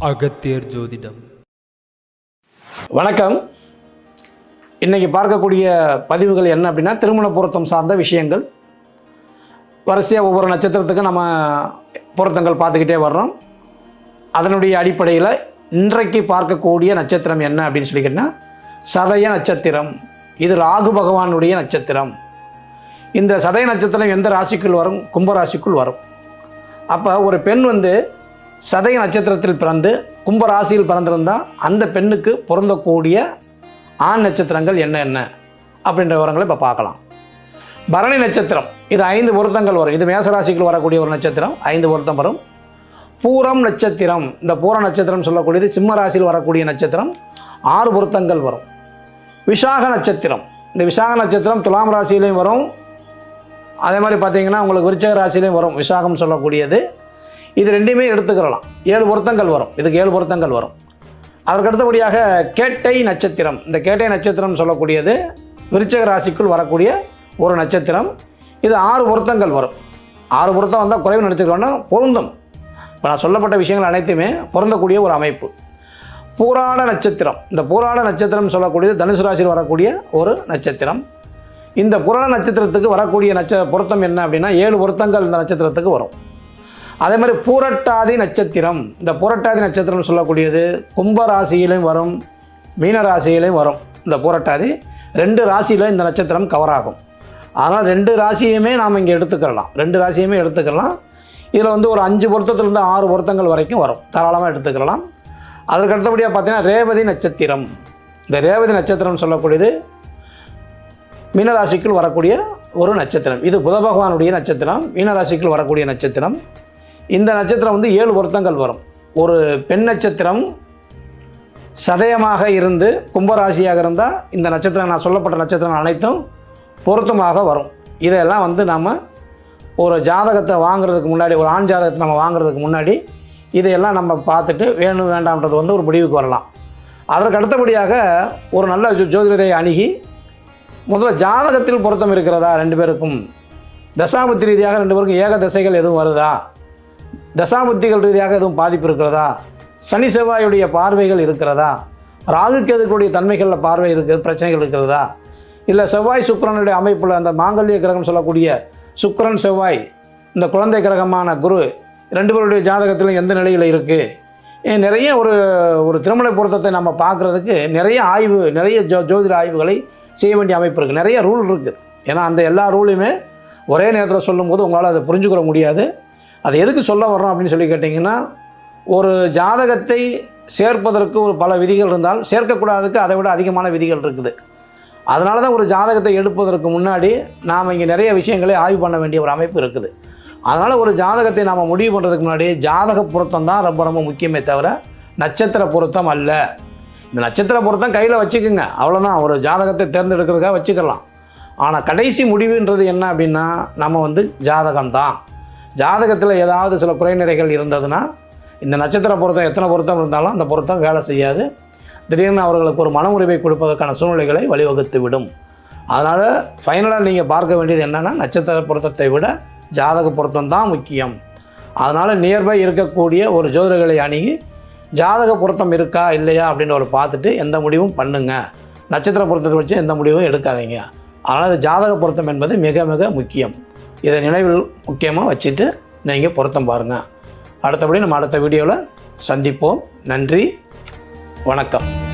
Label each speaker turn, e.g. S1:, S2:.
S1: அகத்தியர் ஜோதிடம்.
S2: வணக்கம். இன்னைக்கு பார்க்கக்கூடிய பதிவுகள் என்ன அப்படின்னா திருமண பொருத்தம் சார்ந்த விஷயங்கள். வரிசையாக ஒவ்வொரு நட்சத்திரத்துக்கும் நம்ம பொருத்தங்கள் பார்த்துக்கிட்டே வர்றோம். அதனுடைய அடிப்படையில் இன்றைக்கு பார்க்கக்கூடிய நட்சத்திரம் என்ன அப்படின்னு சொல்லி சதய நட்சத்திரம். இது ராகு பகவானுடைய நட்சத்திரம். இந்த சதய நட்சத்திரம் எந்த ராசிக்குள் வரும்? கும்பராசிக்குள் வரும். அப்போ ஒரு பெண் வந்து சதய நட்சத்திரத்தில் பிறந்து கும்ப ராசியில் பிறந்திருந்தால் அந்த பெண்ணுக்கு பொருந்தக்கூடிய ஆண் நட்சத்திரங்கள் என்ன என்ன? அப்படின்ற விவரங்களை இப்போ பார்க்கலாம். பரணி நட்சத்திரம். இது ஐந்து பொருத்தங்கள் வரும். இது மேசராசிக்குள் வரக்கூடிய ஒரு நட்சத்திரம். ஐந்து பொருத்தம் வரும். பூரம் நட்சத்திரம். இந்த பூர நட்சத்திரம் சொல்லக்கூடியது சிம்ம ராசியில் வரக்கூடிய நட்சத்திரம். ஆறு பொருத்தங்கள் வரும். விசாக நட்சத்திரம். இந்த விசாக நட்சத்திரம் துலாம் ராசியிலையும் வரும். அதே மாதிரி பார்த்தீங்கன்னா உங்களுக்கு விருச்சக ராசியிலையும் வரும். விசாகம் சொல்லக்கூடியது. இது ரெண்டையுமே எடுத்துக்கிறலாம். ஏழு பொருத்தங்கள் வரும். இதுக்கு ஏழு பொருத்தங்கள் வரும். அதற்கு அடுத்தபடியாக கேட்டை நட்சத்திரம். இந்த கேட்டை நட்சத்திரம் சொல்லக்கூடியது விருச்சக ராசிக்குள் வரக்கூடிய ஒரு நட்சத்திரம். இது ஆறு பொருத்தங்கள் வரும். ஆறு பொருத்தம் வந்தால் குறைவு நடிச்சுக்கணும்னா பொருந்தும். இப்போ நான் சொல்லப்பட்ட விஷயங்கள் அனைத்துமே பொருந்தக்கூடிய ஒரு அமைப்பு. பூராட நட்சத்திரம். இந்த பூராட நட்சத்திரம் சொல்லக்கூடியது தனுசு ராசியில் வரக்கூடிய ஒரு நட்சத்திரம். இந்த புராண நட்சத்திரத்துக்கு வரக்கூடிய நட்ச பொருத்தம் என்ன அப்படின்னா ஏழு பொருத்தங்கள் இந்த நட்சத்திரத்துக்கு வரும். அதே மாதிரி பூரட்டாதி நட்சத்திரம். இந்த பூரட்டாதி நட்சத்திரம் சொல்லக்கூடியது கும்ப ராசியிலையும் வரும் மீன ராசியிலையும் வரும். இந்த பூரட்டாதி ரெண்டு ராசியில் இந்த நட்சத்திரம் கவர் ஆகும். அதனால் ரெண்டு ராசியுமே நாம் இங்கே எடுத்துக்கலாம். ரெண்டு ராசியுமே எடுத்துக்கலாம். இதில் வந்து ஒரு அஞ்சு பொருத்தத்துலேருந்து ஆறு பொருத்தங்கள் வரைக்கும் வரும். தாராளமாக எடுத்துக்கலாம். அதற்கு அடுத்தபடியாக பார்த்தீங்கன்னா ரேவதி நட்சத்திரம். இந்த ரேவதி நட்சத்திரம் சொல்லக்கூடியது மீனராசிக்குள் வரக்கூடிய ஒரு நட்சத்திரம். இது புத பகவானுடைய நட்சத்திரம் மீனராசிக்குள் வரக்கூடிய நட்சத்திரம். இந்த நட்சத்திரம் வந்து ஏழு பொருத்தங்கள் வரும். ஒரு பெண் நட்சத்திரம் சதயமாக இருந்து கும்பராசியாக இருந்தால் இந்த நட்சத்திரம் நான் சொல்லப்பட்ட நட்சத்திரம் அனைத்தும் பொருத்தமாக வரும். இதெல்லாம் வந்து நம்ம ஒரு ஜாதகத்தை வாங்குறதுக்கு முன்னாடி ஒரு ஆண் ஜாதகத்தை நம்ம வாங்குறதுக்கு முன்னாடி இதையெல்லாம் நம்ம பார்த்துட்டு வேணும் வேண்டாம்ன்றது வந்து ஒரு முடிவுக்கு வரலாம். அதற்கு அடுத்தபடியாக ஒரு நல்ல ஜோதிடரை அணுகி முதல்ல ஜாதகத்தில் பொருத்தம் இருக்கிறதா ரெண்டு பேருக்கும்? தசாபத்தி ரீதியாக ரெண்டு பேருக்கும் ஏக திசைகள் எதுவும் வருதா? தசாபுத்திகள் ரீதியாக எதுவும் பாதிப்பு இருக்கிறதா? சனி செவ்வாயுடைய பார்வைகள் இருக்கிறதா? ராகு கேதுக்களுடைய தன்மைகளில் பார்வை இருக்கிறது பிரச்சனைகள் இருக்கிறதா? இல்லை செவ்வாய் சுக்கிரனுடைய அமைப்பில் அந்த மாங்கல்ய கிரகம் சொல்லக்கூடிய சுக்கரன் செவ்வாய் இந்த குழந்தை கிரகமான குரு ரெண்டு பேருடைய ஜாதகத்திலும் எந்த நிலையில் இருக்குது நிறைய ஒரு ஒரு திருமண பொருத்தத்தை நம்ம பார்க்குறதுக்கு நிறைய ஆய்வு நிறைய ஜோ ஜோதிட ஆய்வுகளை செய்ய வேண்டிய அமைப்பு இருக்குது நிறைய ரூல் இருக்குது ஏன்னா அந்த எல்லா ரூலையுமே ஒரே நேரத்தில் சொல்லும்போது உங்களால் அதை புரிஞ்சுக்கிற முடியாது. அது எதுக்கு சொல்ல வர்றோம் அப்படின்னு சொல்லி கேட்டிங்கன்னா ஒரு ஜாதகத்தை சேர்ப்பதற்கு ஒரு பல விதிகள் இருந்தால் சேர்க்கக்கூடாததுக்கு அதை விட அதிகமான விதிகள் இருக்குது. அதனால தான் ஒரு ஜாதகத்தை எடுப்பதற்கு முன்னாடி நாம் இங்கே நிறைய விஷயங்களை ஆய்வு பண்ண வேண்டிய ஒரு அமைப்பு இருக்குது. அதனால் ஒரு ஜாதகத்தை நாம் முடிவு பண்ணுறதுக்கு முன்னாடி ஜாதக பொருத்தம் தான் ரொம்ப ரொம்ப முக்கியமே தவிர நட்சத்திர பொருத்தம் அல்ல. இந்த நட்சத்திர பொருத்தம் கையில் வச்சுக்கோங்க. அவ்வளோதான் ஒரு ஜாதகத்தை தேர்ந்தெடுக்கிறதுக்காக வச்சுக்கலாம். ஆனால் கடைசி முடிவுன்றது என்ன அப்படின்னா நம்ம வந்து ஜாதகம் தான் ஜாதகத்தில் ஏதாவது சில குறைநிறைகள் இருந்ததுன்னா இந்த நட்சத்திர பொருத்தம் எத்தனை பொருத்தம் இருந்தாலும் அந்த பொருத்தம் வேலை செய்யாது. திடீர்னு அவர்களுக்கு ஒரு மன உரிமை கொடுப்பதற்கான சூழ்நிலைகளை வழிவகுத்து விடும். அதனால் ஃபைனலாக நீங்கள் பார்க்க வேண்டியது என்னென்னா நட்சத்திர பொருத்தத்தை விட ஜாதக பொருத்தம் தான் முக்கியம். அதனால் நியர்பை இருக்கக்கூடிய ஒரு ஜோதிடர்களை அணுகி ஜாதக பொருத்தம் இருக்கா இல்லையா அப்படின்னு ஒரு பார்த்துட்டு எந்த முடிவும் பண்ணுங்க. நட்சத்திர பொருத்தத்தை வச்சு எந்த முடிவும் எடுக்காதீங்க. அதனால் ஜாதக பொருத்தம் என்பது மிக மிக முக்கியம். இதை நினைவில் முக்கியமாக வச்சுட்டு நீங்கள் பொருத்தம் பாருங்கள் அடுத்தபடி நம்ம அடுத்த வீடியோவில் சந்திப்போம். நன்றி. வணக்கம்.